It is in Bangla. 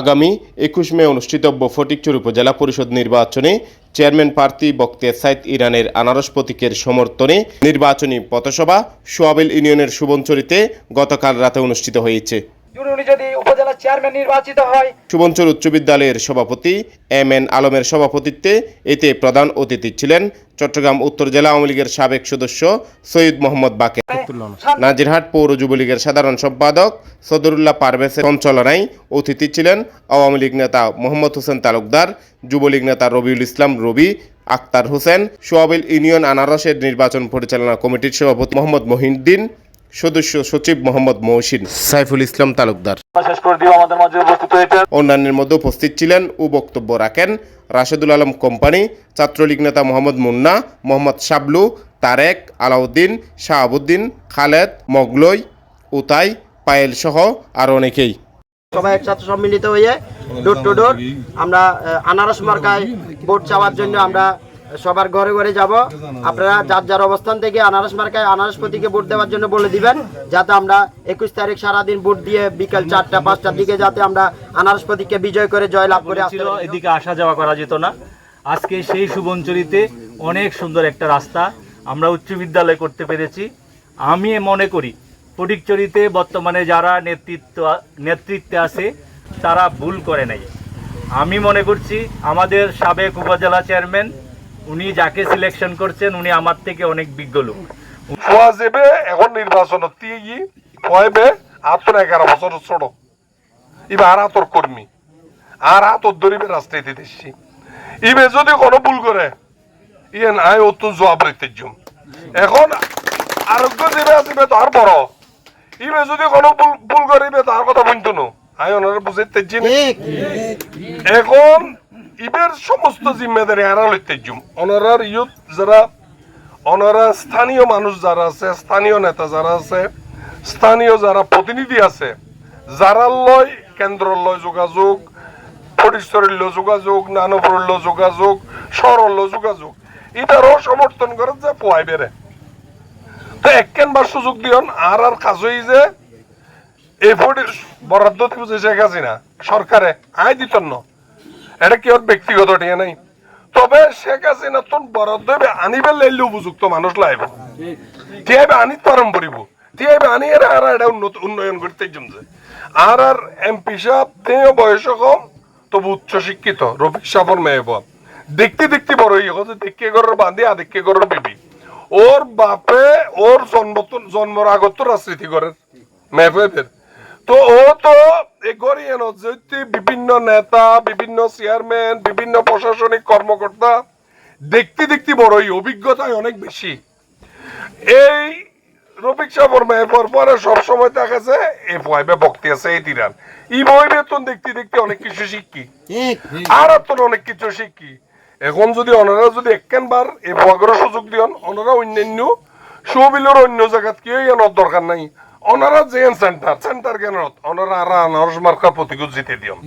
আগামী একুশ মে অনুষ্ঠিতব্য ফটিকচুর উপজেলা পরিষদ নির্বাচনে চেয়ারম্যান প্রার্থী বক্তে সাইদ ইরানের আনারস প্রতীকের সমর্থনে নির্বাচনী পথসভা সোয়াবিল ইউনিয়নের সুবনচরিতে গতকাল রাতে অনুষ্ঠিত হয়েছে। যদি উপজেলা চেয়ারম্যান নির্বাচিত হয়। সুবনচর উচ্চ বিদ্যালয়ের সভাপতি এম এন আলমের সভাপতিত্বে এতে প্রধান অতিথি ছিলেন চট্টগ্রাম উত্তর জেলা আওয়ামী লীগের সাবেক সদস্য সৈয়দ মোহাম্মদ বাকের। নাজিরহাট পৌর যুবলীগের সাধারণ সম্পাদক সদরুল্লাহ পারভেজের সঞ্চালনায় অতিথি ছিলেন আওয়ামী লীগ নেতা মোহাম্মদ হোসেন তালুকদার যুবলীগ নেতা রবিউল ইসলাম রবি আক্তার হোসেন সোয়াবিল ইউনিয়ন আনারসের নির্বাচন পরিচালনা কমিটির সভাপতি মোহাম্মদ মহিউদ্দিন সদস্য সচিব মোহাম্মদ মহসিন সাইফুল ইসলাম তালুকদার। শেষ করে দিব আমাদের মাঝে উপস্থিত হয়েছে অন্যান্যের মধ্যে উপস্থিত ছিলেন ও বক্তব্য রাখেন রাশেদুল আলম কোম্পানি ছাত্রলীগ নেতা মোহাম্মদ মুন্না মোহাম্মদ শাবলু তারেক আলাউদ্দিন শাহাবুদ্দিন খালেদ মগলই উতাই পায়েল সহ আরও অনেকেই। সবাই একসাথে সম্মিলিত হয়ে ডোর টু ডোর আমরা আনারস মার্কায় ভোট চাওয়ার জন্য আমরা সবার ঘরে ঘরে যাব। আপনারা যার যার অবস্থান থেকে আনারস মার্কায় আনারস প্রতীকে ভোট দেওয়ার জন্য বলে দিবেন যাতে আমরা একুশ তারিখ সারাদিন ভোট দিয়ে বিকেল চারটা পাঁচটার দিকে যাতে আমরা আনারস প্রতীককে বিজয় করে জয় লাভ করে এদিকে আসা যাওয়া করা যেত না। আজকে সেই সুবনচরিতে অনেক সুন্দর একটা রাস্তা আমরা উচ্চ বিদ্যালয় করতে পেরেছি। আমি মনে করি ফটিকচরিতে বর্তমানে যারা নেতৃত্ব নেতৃত্বে আছে তারা ভুল করে নাই। আমি মনে করছি আমাদের সাবেক উপজেলা চেয়ারম্যান উনি যাকে সিলেকশন করছেন উনি আমার থেকে অনেক বিজ্ঞ লোক। ফুয়াজেবে এখন নির্বাচন টিয়ে কয়বে? আতর এগারো বছর ছোট। ইবে আর আতর কর্মী। আর আতর ধরিবে রাজনীতি দেশি। ইবে যদি কোনো ভুল করে ইয়েন আই ও তো জবাব লইতে এখন আরোগ্য যেবে আসবে তো আর বড়। ইবে যদি কোনো ভুল ভুল করে ইবে তার কথা বলতো না। আই ওনারা বুঝাইতে চিনি এখন ইবের সমস্ত জিম্মেদারি আড়া লইতে জুম। ওনারার ইউথ যারা ওনারা স্থানীয় মানুষ যারা আছে, স্থানীয় নেতা যারা আছে, স্থানীয় যারা প্রতিনিধি আছে, যারা লয় কেন্দ্র লয় যোগাযোগ ফটিশ্বরের যোগাযোগ নানপুরের যোগাযোগ সরল যোগাযোগ এটারও সমর্থন করে যে পোয়াই বেড়ে। তো এককেনবার সুযোগ দিয়ন, আর আর কাজ হই যে, এই বরাদ্দ দিব শেখ হাসিনা সরকারে, আয় দিত না। এটা কি ব্যক্তিগত টিয়া নাই তবে শেখ হাসিনা তোর বরাদ্দ আনিবে লাইলে উপযুক্ত মানুষ লাইব। টিয়াবে আনিত পারম পড়িব টিয়াবে আনি, এরা আর এটা উন্নত উন্নয়ন করতে জমছে আর আর এমপি সাহেব তেও বয়স কম, তবু উচ্চ শিক্ষিত, রফিক সাহর মেয়ে বাপ দেখতে দেখতে বড় হয়ে গেছে দেখকে ঘরের বান্ধি আদিকে ঘরের বেবি। ওর বাপে ওর জন্ম জন্মর আগত রাজনীতি করেন মেয়েদের তো ও তো এন যদি বিভিন্ন নেতা বিভিন্ন চেয়ারম্যান বিভিন্ন প্রশাসনিক কর্মকর্তা। দেখতে দেখতে বড়ই অভিজ্ঞতায় অনেক বেশি। এই রফিক সাহর মেহর পরে সবসময় দেখাছে এই বয়বে বক্তি আছে এই তিরান। ই বই বেতন দেখতে দেখতে অনেক কিছু শিখি। আর তো অনেক কিছু শিখি। এখন যদি ওনারা যদি একখানবার এই বগর সুযোগ দিয়ন ওনারা অন্যান্য সুবিলের অন্য জায়গাত কি দরকার নাই। ওনারা যে সেন্টার সেন্টার কেন? ওনারা আনারস মার্কা প্রতিকূল জিতে দিয়ন